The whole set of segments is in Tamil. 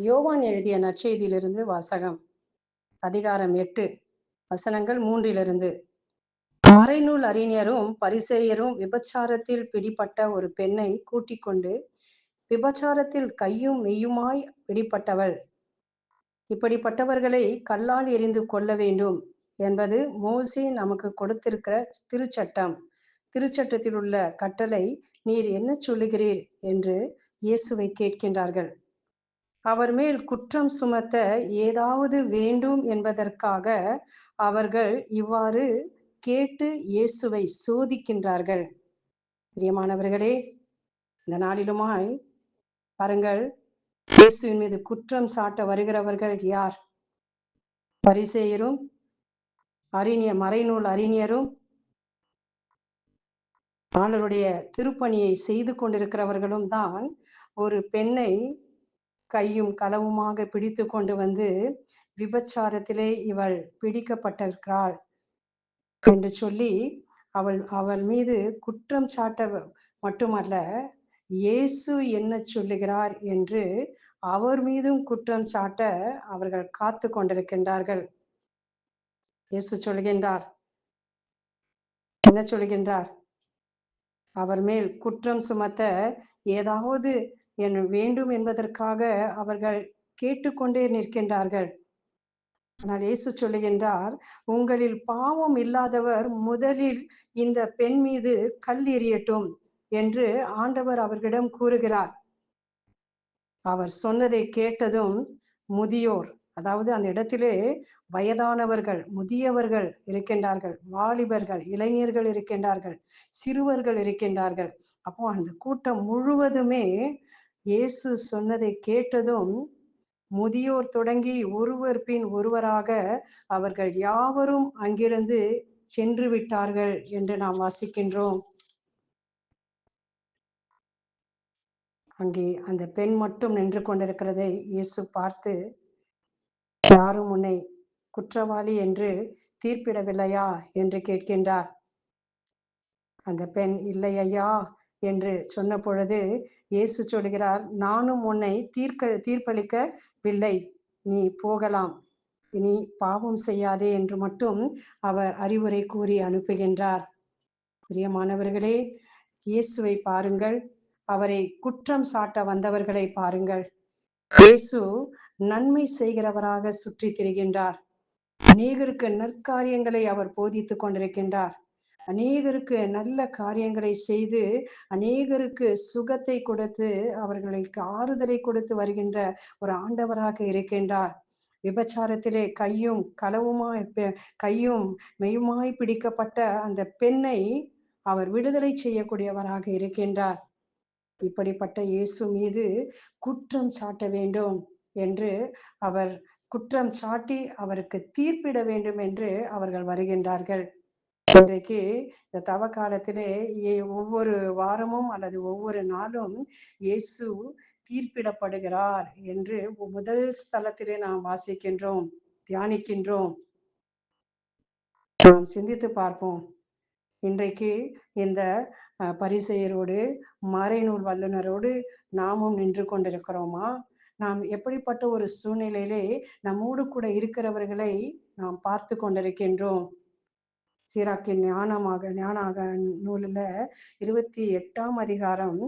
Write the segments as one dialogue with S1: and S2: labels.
S1: யோவான் எழுதிய நற்செய்தியிலிருந்து வாசகம் அதிகாரம் எட்டு வசனங்கள் மூன்றிலிருந்து. மறைநூல் அறிஞரும் பரிசேயரும் விபச்சாரத்தில் பிடிப்பட்ட ஒரு பெண்ணை கூட்டிக் கொண்டு விபச்சாரத்தில் கையும் மெய்யுமாய் பிடிப்பட்டவள் இப்படிப்பட்டவர்களை கல்லால் எரிந்து கொள்ள வேண்டும் என்பது மோசி நமக்கு கொடுத்திருக்கிற திருச்சட்டம். திருச்சட்டத்தில் உள்ள கட்டளை நீர் என்ன சொல்லுகிறீர்? என்று இயேசுவை கேட்கின்றார்கள். அவர் மேல் குற்றம் சுமத்த ஏதாவது வேண்டும் என்பதற்காக அவர்கள் இவ்வாறு கேட்டு இயேசுவை சோதிக்கின்றார்கள். பிரியமானவர்களே இந்த நாளிலுமாய் பாருங்கள் இயேசுவின் மீது குற்றம் சாட்ட வருகிறவர்கள் யார்? பரிசேயரும் அறிஞர் மறைநூல் அறிஞரும் ஆண்டருடைய திருப்பணியை செய்து கொண்டிருக்கிறவர்களும் தான் ஒரு பெண்ணை கையும் களவுமாக பிடித்து கொண்டு வந்து விபச்சாரத்திலே இவள் பிடிக்கப்பட்டிருக்கிறாள் என்று சொல்லி அவள் அவள் மீது குற்றம் சாட்ட மட்டுமல்ல இயேசு என்ன சொல்லுகிறார் என்று அவர் மீதும் குற்றம் சாட்ட அவர்கள் காத்து கொண்டிருக்கின்றார்கள். இயேசு சொல்கின்றார் என்ன சொல்கின்றார் அவர் மேல் குற்றம் சுமத்த ஏதாவது என் வேண்டும் என்பதற்காக அவர்கள் கேட்டுக்கொண்டே நிற்கின்றார்கள். ஆனால் இயேசு சொல்லுகின்றார் உங்களில் பாவம் இல்லாதவர் முதலில் இந்த பெண் மீது கல் எறியட்டும் என்று ஆண்டவர் அவர்களிடம் கூறுகிறார். அவர் சொன்னதை கேட்டதும் முதியோர் அதாவது அந்த இடத்திலே வயதானவர்கள் முதியவர்கள் இருக்கின்றார்கள் வாலிபர்கள் இளைஞர்கள் இருக்கின்றார்கள் சிறுவர்கள் இருக்கின்றார்கள். அப்போ அந்த கூட்டம் முழுவதுமே இயேசு சொன்னதை கேட்டதும் முதியோர் தொடங்கி ஒருவர் பின் ஒருவராக அவர்கள் யாவரும் அங்கிருந்து சென்று விட்டார்கள் என்று நாம் வாசிக்கின்றோம். அங்கே அந்த பெண் மட்டும் நின்று கொண்டிருக்கிறதை இயேசு பார்த்து யாரும் உன்னை குற்றவாளி என்று தீர்ப்பிடவில்லையா? என்று கேட்கின்றார். அந்த பெண் இல்லை ஐயா என்று சொன்ன பொழுது இயேசு சொல்கிறார் நானும் உன்னை தீர்க்க தீர்ப்பளிக்கவில்லை. நீ போகலாம். இனி பாவம் செய்யாதே என்று மட்டும் அவர் அறிவுரை கூறி அனுப்புகின்றார். பிரியமானவர்களே இயேசுவை பாருங்கள். அவரை குற்றம் சாட்ட வந்தவர்களை பாருங்கள். இயேசு நன்மை செய்கிறவராக சுற்றி திரிகின்றார். அநேகருக்கு நற்காரியங்களை அவர் போதித்துக் கொண்டிருக்கின்றார். அநேகருக்கு நல்ல காரியங்களை செய்து அநேகருக்கு சுகத்தை கொடுத்து அவர்களுக்கு ஆறுதலை கொடுத்து வருகின்ற ஒரு ஆண்டவராக இருக்கின்றார். விபச்சாரத்திலே கையும் களவுமாய் கையும் மெய்யுமாய் பிடிக்கப்பட்ட அந்த பெண்ணை அவர் விடுதலை செய்யக்கூடியவராக இருக்கின்றார். இப்படிப்பட்ட இயேசு மீது குற்றம் சாட்ட வேண்டும் என்று அவர் குற்றம் சாட்டி அவருக்கு தீர்ப்பிட வேண்டும் என்று அவர்கள் வருகின்றார்கள். இன்றைக்கு இந்த தவ காலத்திலே ஒவ்வொரு வாரமும் அல்லது ஒவ்வொரு நாளும் இயேசு தீர்ப்பிடப்படுகிறார் என்று முதல் ஸ்தலத்திலே நாம் வாசிக்கின்றோம் தியானிக்கின்றோம். நாம் சிந்தித்து பார்ப்போம். இன்றைக்கு இந்த பரிசெயரோடு மறைநூல் வல்லுநரோடு நாமும் நின்று கொண்டிருக்கிறோமா? நாம் எப்படிப்பட்ட ஒரு சூழ்நிலையிலே நம்மோடு கூட இருக்கிறவர்களை நாம் பார்த்து கொண்டிருக்கின்றோம். சீராக்கின் ஞானமாக ஞானாக நூலில் இருபத்தி எட்டாம் அதிகாரம்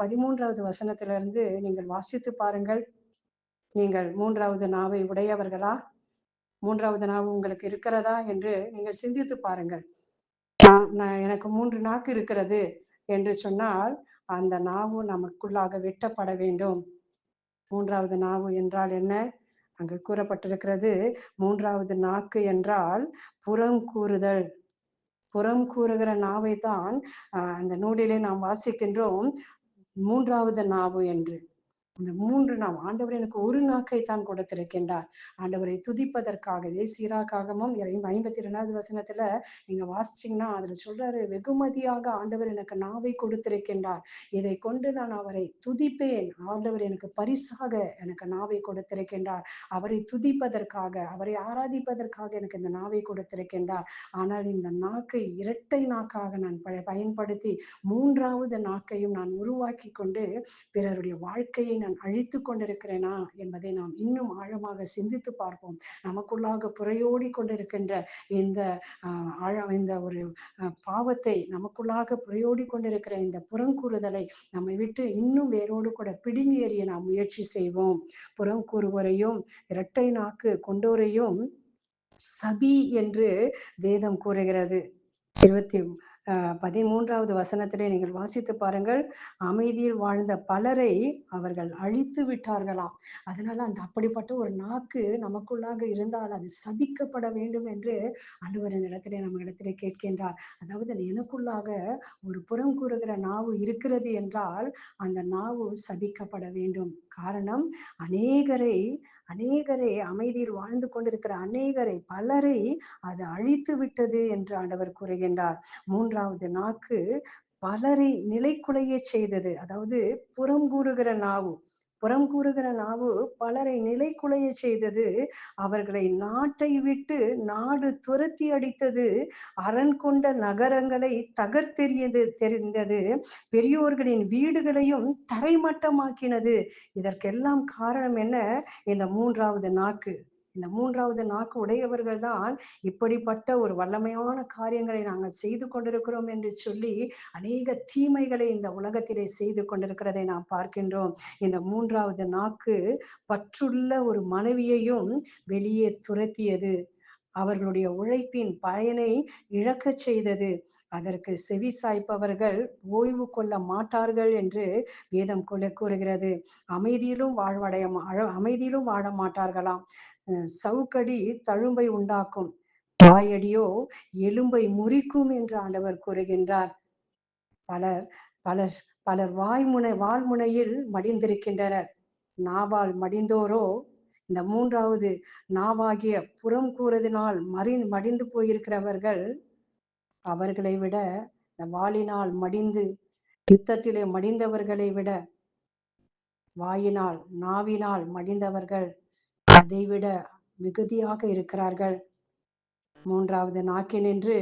S1: பதிமூன்றாவது வசனத்திலிருந்து நீங்கள் வாசித்து பாருங்கள். நீங்கள் மூன்றாவது நாவை உடையவர்களா? மூன்றாவது நாவு உங்களுக்கு இருக்கிறதா என்று நீங்கள் சிந்தித்து பாருங்கள். நான் எனக்கு மூன்று நாக்கு இருக்கிறது என்று சொன்னால் அந்த நாவு நமக்குள்ளாக வெட்டப்பட வேண்டும். மூன்றாவது நாவு என்றால் என்ன? அங்கு கூறப்பட்டிருக்கிறது. மூன்றாவது நாக்கு என்றால் புறம் கூறுதல். புறம் கூறுகிற நாவை தான் அந்த நூலிலே நாம் வாசிக்கின்றோம். மூன்றாவது நாவு என்று. இந்த மூன்று நாம் ஆண்டவர் எனக்கு ஒரு நாக்கை தான் கொடுத்திருக்கின்றார். ஆண்டவரை துதிப்பதற்காக சீராக்காகமும் ஐம்பத்தி ரெண்டாவது வசனத்துல நீங்க வாசிச்சீங்கன்னா அதுல சொல்றாரு வெகுமதியாக ஆண்டவர் எனக்கு நாவை கொடுத்திருக்கின்றார். இதை கொண்டு நான் அவரை துதிப்பேன். ஆண்டவர் எனக்கு பரிசாக எனக்கு நாவை கொடுத்திருக்கின்றார். அவரை துதிப்பதற்காக அவரை ஆராதிப்பதற்காக எனக்கு இந்த நாவை கொடுத்திருக்கின்றார். ஆனால் இந்த நாக்கை இரட்டை நாக்காக நான் பயன்படுத்தி மூன்றாவது நாக்கையும் நான் உருவாக்கி கொண்டு பிறருடைய வாழ்க்கையை நான் அழித்து கொண்டிருக்கிறேனா என்பதை நாம் இன்னும் ஆழமாக சிந்தித்து பார்ப்போம். நமக்குள்ளாக புறையோடி கொண்டிருக்கின்ற இந்த ஆஹ் ஆழ இந்த ஒரு பாவத்தை நமக்குள்ளாக புறையோடி கொண்டிருக்கிற இந்த புறங்கூறுதலை நம்மை விட்டு இன்னும் வேரோடு கூட பிடுங்கி எறிய நாம் முயற்சி செய்வோம். புறங்கூறுவோரையும் இரட்டை நாக்கு கொண்டோரையும் சபி என்று வேதம் கூறுகிறது. இருபத்தி பதிமூன்றாவது வசனத்திலே நீங்கள் வாசித்து பாருங்கள். அமைதியில் வாழ்ந்த பலரை அவர்கள் அழித்து விட்டார்களாம். அதனால அந்த அப்படிப்பட்ட ஒரு நாக்கு நமக்குள்ளாக இருந்தால் அது சபிக்கப்பட வேண்டும் என்று ஆண்டவர் இந்த இடத்திலே நம்ம இடத்திலே கேட்கின்றார். அதாவது எனக்குள்ளாக ஒரு புறம் கூறுகிற நாவு இருக்கிறது என்றால் அந்த நாவு சபிக்கப்பட வேண்டும். காரணம் அநேகரை அநேகரை அமைதியில் வாழ்ந்து கொண்டிருக்கிற அநேகரை பலரை அது அழித்து விட்டது என்று ஆண்டவர் கூறுகின்றார். மூன்றாவது நாக்கு பலரை நிலைக்குலைய செய்தது. அதாவது புறம் கூறுகிற நாவு. புறம் கூறுகிற நாவு பலரை நிலைக்குலைய செய்தது. அவர்களை நாட்டை விட்டு நாடு துரத்தி அடித்தது. அரண் கொண்ட நகரங்களை தகர்த்தெறியது தெரிந்தது. பெரியோர்களின் வீடுகளையும் தரைமட்டமாக்கினது. இதற்கெல்லாம் காரணம் என்ன? இந்த மூன்றாவது நாக்கு. இந்த மூன்றாவது நாக்கு உடையவர்கள் தான் இப்படிப்பட்ட ஒரு வல்லமையான காரியங்களை நாங்கள் செய்து கொண்டிருக்கிறோம் என்று சொல்லி அநேக தீமைகளை இந்த உலகத்திலே செய்து கொண்டிருக்கிறதை நாம் பார்க்கின்றோம். இந்த மூன்றாவது நாக்கு பற்றுள்ள ஒரு மனைவியையும் வெளியே துரத்தியது. அவர்களுடைய உழைப்பின் பயனை இழக்கச் செய்தது. அதற்கு செவி சாய்ப்பவர்கள் ஓய்வு கொள்ள மாட்டார்கள் என்று வேதம் கொள்ள கூறுகிறது. அமைதியிலும் வாழ்வடைய அழ- அமைதியிலும் வாழ மாட்டார்களாம். சவுக்கடி தழும்பை உண்டாக்கும். வாயடியோ எலும்பை முறிக்கும் என்று ஆண்டவர் கூறுகின்றார். பலர் பலர் பலர் வாய்முனை வாழ்முனையில் மடிந்திருக்கின்றனர். நாவால் மடிந்தோரோ? இந்த மூன்றாவது நாவாகிய புறம் கூறதினால் மறி மடிந்து போயிருக்கிறவர்கள் அவர்களை விட இந்த வாளினால் மடிந்து யுத்தத்திலே மடிந்தவர்களை விட வாயினால் நாவினால் மடிந்தவர்கள். அதைவிட மிகுதியாக இருக்கிறார்கள். மூன்றாவது நாக்கினின்று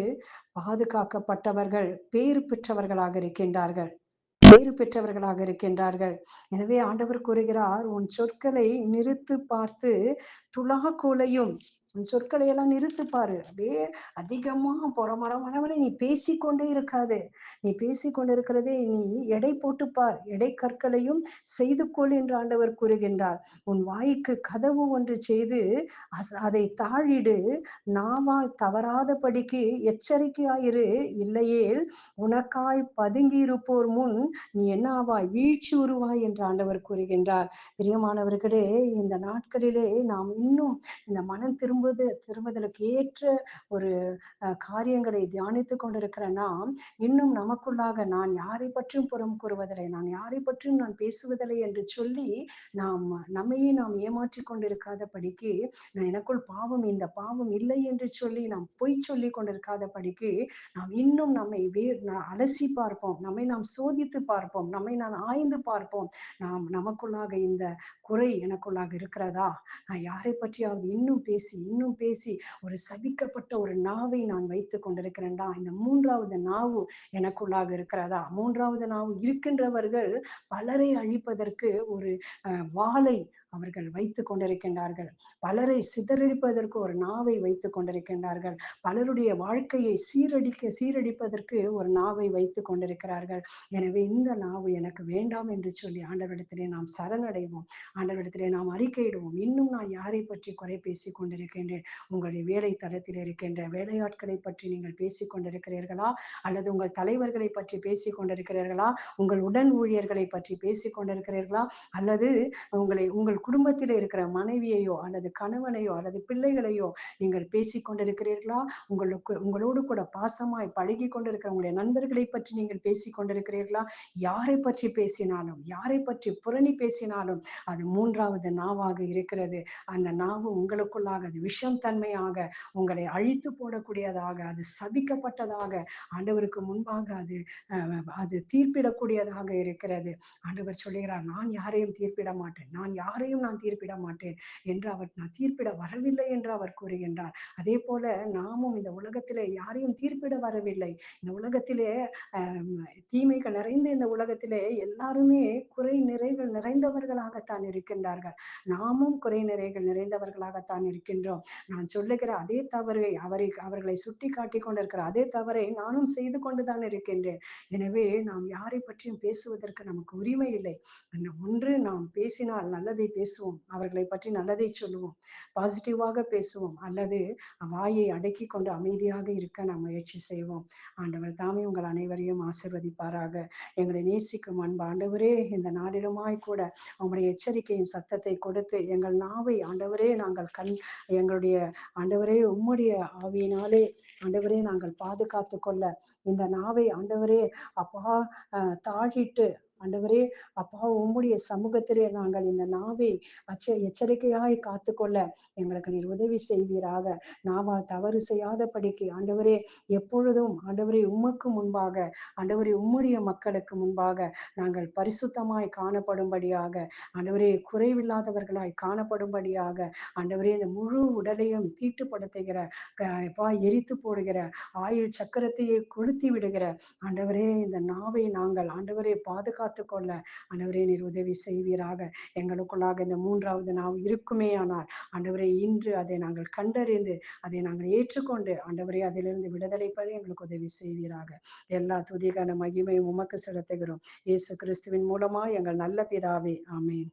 S1: பாதுகாக்கப்பட்டவர்கள் பேறு பெற்றவர்களாக இருக்கின்றார்கள். பேறு பெற்றவர்களாக இருக்கின்றார்கள். எனவே ஆண்டவர் கூறுகிறார் உன் சொற்களை நிறுத்து பார்த்து துலாக்கோலையும் உன் சொற்களை எல்லாம் நிறுத்து பாரு. அப்படியே அதிகமா புறமரமரவனை நீ பேசிக்கொண்டே இருக்காது. நீ பேசிக்கொண்டிருக்கிறதே நீ எடை போட்டு பார். எடை கற்களையும் செய்து கொள் என்று ஆண்டவர் கூறுகின்றார். உன் வாய்க்கு கதவு ஒன்று செய்து அஸ்- அதை தாழிடு. நாவால் தவறாதபடிக்கு எச்சரிக்கையாயிரு. இல்லையேல் உனக்காய் பதுங்கி இருப்போர் முன் நீ என்ன ஆவாய்? வீழ்ச்சி உருவாய் என்று ஆண்டவர் கூறுகின்றார். பிரியமானவர்களே இந்த நாட்களிலே நாம் இன்னும் இந்த மனம் திரும்புவது திரும்புதலுக்கு ஏற்ற ஒரு காரியங்களை தியானித்து கொண்டிருக்கிற நாம் இன்னும் நமக்குள்ளாக நான் யாரை பற்றியும் புறம் கூறுவதில்லை நான் யாரை பற்றியும் நான் பேசுவதில்லை என்று சொல்லி நாம் நம்மையே நாம் ஏமாற்றி கொண்டிருக்காதபடிக்கு நான் எனக்குள் பாவம் இந்த பாவம் இல்லை என்று சொல்லி நாம் பொய் சொல்லி கொண்டிருக்காதபடிக்கு நாம் இன்னும் நம்மை வே அலசி பார்ப்போம். நம்மை நாம் சோதித்து பார்ப்போம். நம்மை நான் ஆய்ந்து பார்ப்போம். நாம் நமக்குள்ளாக இந்த குறை எனக்குள்ளாக இருக்கிறதா? நான் யாரை பற்றியாவது இன்னும் பேசி இன்னும் பேசி ஒரு சபிக்கப்பட்ட ஒரு நாவை நான் வைத்து கொண்டிருக்கிறேன்டா? இந்த மூன்றாவது நாவு எனக்குள்ளாக இருக்கிறதா? மூன்றாவது நாவு இருக்கின்றவர்கள் பலரை அழிப்பதற்கு ஒரு வாளை அவர்கள் வைத்து கொண்டிருக்கின்றார்கள். பலரை சிதறடிப்பதற்கு ஒரு நாவை வைத்து கொண்டிருக்கின்றார்கள். பலருடைய வாழ்க்கையை சீரடிக்க சீரடிப்பதற்கு ஒரு நாவை வைத்து கொண்டிருக்கிறார்கள். எனவே இந்த நாவு எனக்கு வேண்டாம் என்று சொல்லி ஆண்டவரிடத்திலே நாம் சரணடைவோம். ஆண்டவரிடத்திலே நாம் அறிக்கையிடுவோம். இன்னும் நான் யாரை பற்றி குறை பேசி கொண்டிருக்கின்றேன்? உங்களுடைய வேலை தளத்தில் இருக்கின்ற வேலையாட்களை பற்றி நீங்கள் பேசிக் கொண்டிருக்கிறீர்களா? அல்லது உங்கள் தலைவர்களை பற்றி பேசிக் கொண்டிருக்கிறீர்களா? உங்கள் உடன் ஊழியர்களை பற்றி பேசிக் கொண்டிருக்கிறீர்களா? அல்லது உங்களை உங்கள் குடும்பத்தில் இருக்கிற மனைவியையோ அல்லது கணவனையோ அல்லது பிள்ளைகளையோ நீங்கள் பேசிக் கொண்டிருக்கிறீர்களா? உங்களுக்கு உங்களோடு கூட பாசமாய் பழகி கொண்டிருக்கிற உங்களுடைய நண்பர்களை பற்றி நீங்கள் பேசிக் கொண்டிருக்கிறீர்களா? யாரை பற்றி பேசினாலும் யாரை பற்றி புரணி பேசினாலும் அது மூன்றாவது நாவாக இருக்கிறது. அந்த நாவு உங்களுக்குள்ளாக அது விஷம் தன்மையாக உங்களை அழித்து போடக்கூடியதாக அது சபிக்கப்பட்டதாக ஆண்டவருக்கு முன்பாக அது அது தீர்ப்பிடக்கூடியதாக இருக்கிறது. ஆண்டவர் சொல்லுகிறார் நான் யாரையும் தீர்ப்பிட மாட்டேன். நான் யாரையும் யாரையும் நான் தீர்ப்பிட மாட்டேன் என்று அவர் நான் தீர்ப்பிட வரவில்லை என்று அவர் கூறுகின்றார். அதே போல நாமும் இந்த உலகத்திலே யாரையும் தீர்ப்பிட வரவில்லை. இந்த உலகத்திலே தீமைகள் நிறைந்த இந்த உலகத்திலே எல்லாருமே குறை நிறைகள் நிறைந்தவர்களாகத்தான் இருக்கின்றார்கள். நாமும் குறை நிறைகள் நிறைந்தவர்களாகத்தான் இருக்கின்றோம். நான் சொல்லுகிற அதே தவறை அவரை அவர்களை சுட்டி காட்டி கொண்டிருக்கிற அதே தவறை நானும் செய்து கொண்டுதான் இருக்கின்றேன். எனவே நாம் யாரை பற்றியும் பேசுவதற்கு நமக்கு உரிமை இல்லை. ஒன்று நாம் பேசினால் நல்லதை பேசுவோம். அவர்களை பற்றி நல்லதை சொல்லுவோம். பாசிட்டிவாக பேசுவோம். அல்லது வாயை அடக்கி கொண்டு அமைதியாக இருக்க நாம் முயற்சி செய்வோம். ஆண்டவர் தாமே உங்கள் அனைவரையும் ஆசிர்வதிப்பாராக. எங்களை நேசிக்கும் அன்பு ஆண்டவரே இந்த நாளிலுமாய் கூட உங்களுடைய எச்சரிக்கையின் சத்தத்தை கொடுத்து எங்கள் நாவை ஆண்டவரே நாங்கள் கண் எங்களுடைய ஆண்டவரே உம்முடைய ஆவியினாலே ஆண்டவரே நாங்கள் பாதுகாத்து கொள்ள இந்த நாவை ஆண்டவரே அப்பா தாழிட்டு ஆண்டவரே அப்பா உம்முடைய சமூகத்திலே நாங்கள் இந்த நாவை அச்ச எச்சரிக்கையாய் காத்துக்கொள்ள எங்களுக்கு நீர் உதவி செய்வீராக. நாவா தவறு செய்யாத படிக்கு ஆண்டவரே எப்பொழுதும் ஆண்டவரே உமக்கு முன்பாக ஆண்டவரே உம்முடைய மக்களுக்கு முன்பாக நாங்கள் பரிசுத்தமாய் காணப்படும்படியாக ஆண்டவரே குறைவில்லாதவர்களாய் காணப்படும்படியாக ஆண்டவரே இந்த முழு உடலையும் தீட்டுப்படுத்துகிற பா எரித்து போடுகிற ஆயுள் சக்கரத்தையே கொளுத்தி விடுகிற ஆண்டவரே இந்த நாவை நாங்கள் ஆண்டவரே பாதுகாத்து காத்து ஆண்டவரே நீர் உதவி செய்வீராக. எங்களுக்குள்ளாக இந்த மூன்றாவது நாம் இருக்குமே ஆனால் ஆண்டவரே இன்று அதை நாங்கள் கண்டறிந்து அதை நாங்கள் ஏற்றுக்கொண்டு ஆண்டவரே அதிலிருந்து விடுதலை பெற எங்களுக்கு உதவி செய்வீராக. எல்லா துதிகான மகிமையும் உமக்கு செலுத்துகிறோம். இயேசு கிறிஸ்துவின் மூலமா எங்கள் நல்ல பிதாவே. ஆமேன்.